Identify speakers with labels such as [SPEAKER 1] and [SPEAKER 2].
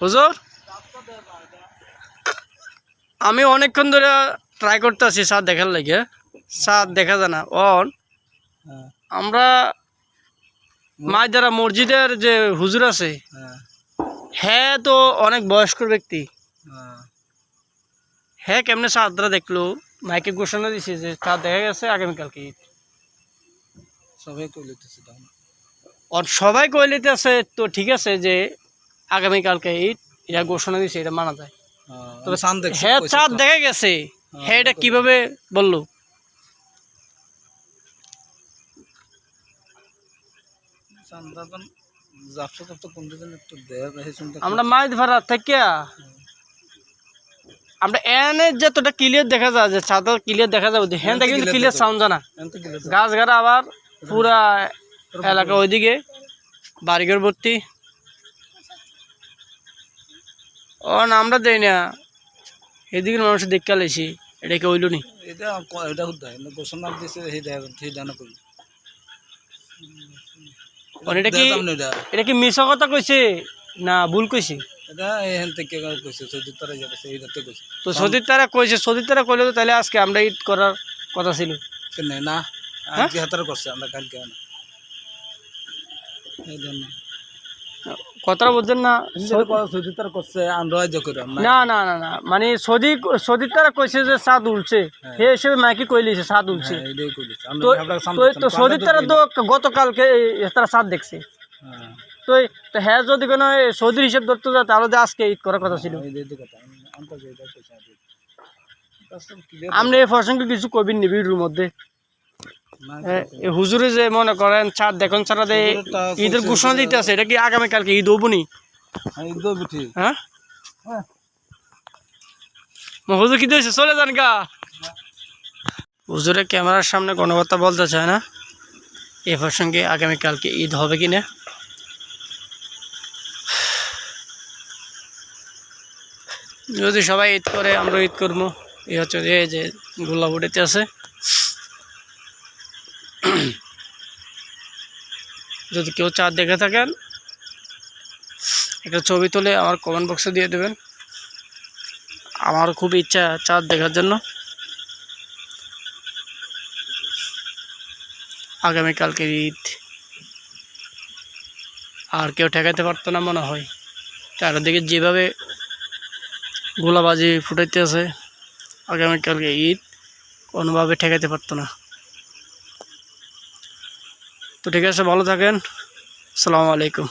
[SPEAKER 1] হুজুর? আমি অনেকক্ষণ ধরে ট্রাই করতেছি সাদ দেখার লাগে। সাদ দেখা যায় না। অন।
[SPEAKER 2] হ্যাঁ।
[SPEAKER 1] আমরা মাইদারা মসজিদের যে হুজুর আছে
[SPEAKER 2] হ্যাঁ।
[SPEAKER 1] তো অনেক বয়স্ক ব্যক্তি।
[SPEAKER 2] হ্যাঁ।
[SPEAKER 1] কেমনে চাঁদরা দেখল? মাইকে ঘোষণা দিছে যে চাঁদ দেখা গেছে আগামীকালকে ঈদ।
[SPEAKER 2] সবাই কই লইতেছে তখন
[SPEAKER 1] আর সবাই কইলিতে আছে তো ঠিক আছে যে আগামীকালকে ঈদ এটা ঘোষণা দিয়েছে এটা মানা যায়।
[SPEAKER 2] তবে
[SPEAKER 1] হ্যাঁ চাঁদ দেখা গেছে। হ্যাঁ এটা কীভাবে বলল? আমরা মাছ ধরা থেকে আমরা এনে যতটা ক্লিয়ার দেখা যায় যে ক্লিয়ার দেখা যাবে হ্যাঁ কিন্তু ক্লিয়ার সাউন্ড জানা। গাছ গাড়া আবার পুরা এলাকা ওইদিকে বাড়িঘর ভর্তি। ও না আমরা দেই না। এদিকের মানুষ দেখা লাইছি এটা কি হইল নি।
[SPEAKER 2] এটা এটা ঘোষণা দেয়া করি
[SPEAKER 1] কি
[SPEAKER 2] এটা।
[SPEAKER 1] মিশা কথা কইছে না ভুল কইছে? তো তারা কইছে তারা কইলে তো তাহলে আজকে আমরা ঈদ করার কথা ছিল।
[SPEAKER 2] না আজকে হাতার করছে আমরা কালকে না
[SPEAKER 1] কথাটা বুঝছেন না?
[SPEAKER 2] চৌধুরী তারা করছে
[SPEAKER 1] না না না না। মানে সদি সদির তারা কইছে যে সাদ উলছে। সে হিসেবে মাইকি কইলিছে সাদ উলছে।
[SPEAKER 2] হ্যাঁ, কইছে
[SPEAKER 1] তো তো তারা তো গতকালকে তারা সাদ দেখছে।
[SPEAKER 2] হ্যাঁ।
[SPEAKER 1] তো তো হ্যাঁ যদি কোনো সৌদির হিসেব ধরতে যায় তাহলে তো আজকে ঈদ করার কথা ছিল।
[SPEAKER 2] যে যে
[SPEAKER 1] আপনি এই প্রসঙ্গে কিছু কবির নি ভিডিওর মধ্যে। হুজুরে যে মনে করেন চাঁদ দেখুন ছাড়া দে ঈদের ঘোষণা দিতে আছে এটা কি আগামীকালকে ঈদ হব নি?
[SPEAKER 2] হ্যাঁ
[SPEAKER 1] হ্যাঁ?
[SPEAKER 2] হ্যাঁ।
[SPEAKER 1] হুজুর কি দিয়েছে চলে যান গা। হুজুরে ক্যামেরার সামনে কোনো কথা বলতে চায় না। এ প্রসঙ্গে আগামীকালকে ঈদ হবে কি না? যদি সবাই ঈদ করে আমরা ঈদ করব। এই হচ্ছে যে এই যে গোল্লা বুড়িতে আছে যদি কেউ চাঁদ দেখে থাকেন, একটা ছবি তুলে আমার কমেন্ট বক্সে দিয়ে দেবেন। আমার খুব ইচ্ছা চাঁদ দেখার জন্য। আগামীকালকে ঈদ। আর কেউ ঠেকাতে পারতো না মনে হয়। চারিদিকে যেভাবে গোলাবাজি ফুটাইতে আছে আগামীকালকে ঈদ কোনোভাবে ঠেকাতে পারতো না। তো ঠিক আছে ভালো থাকেন। আসসালামু আলাইকুম।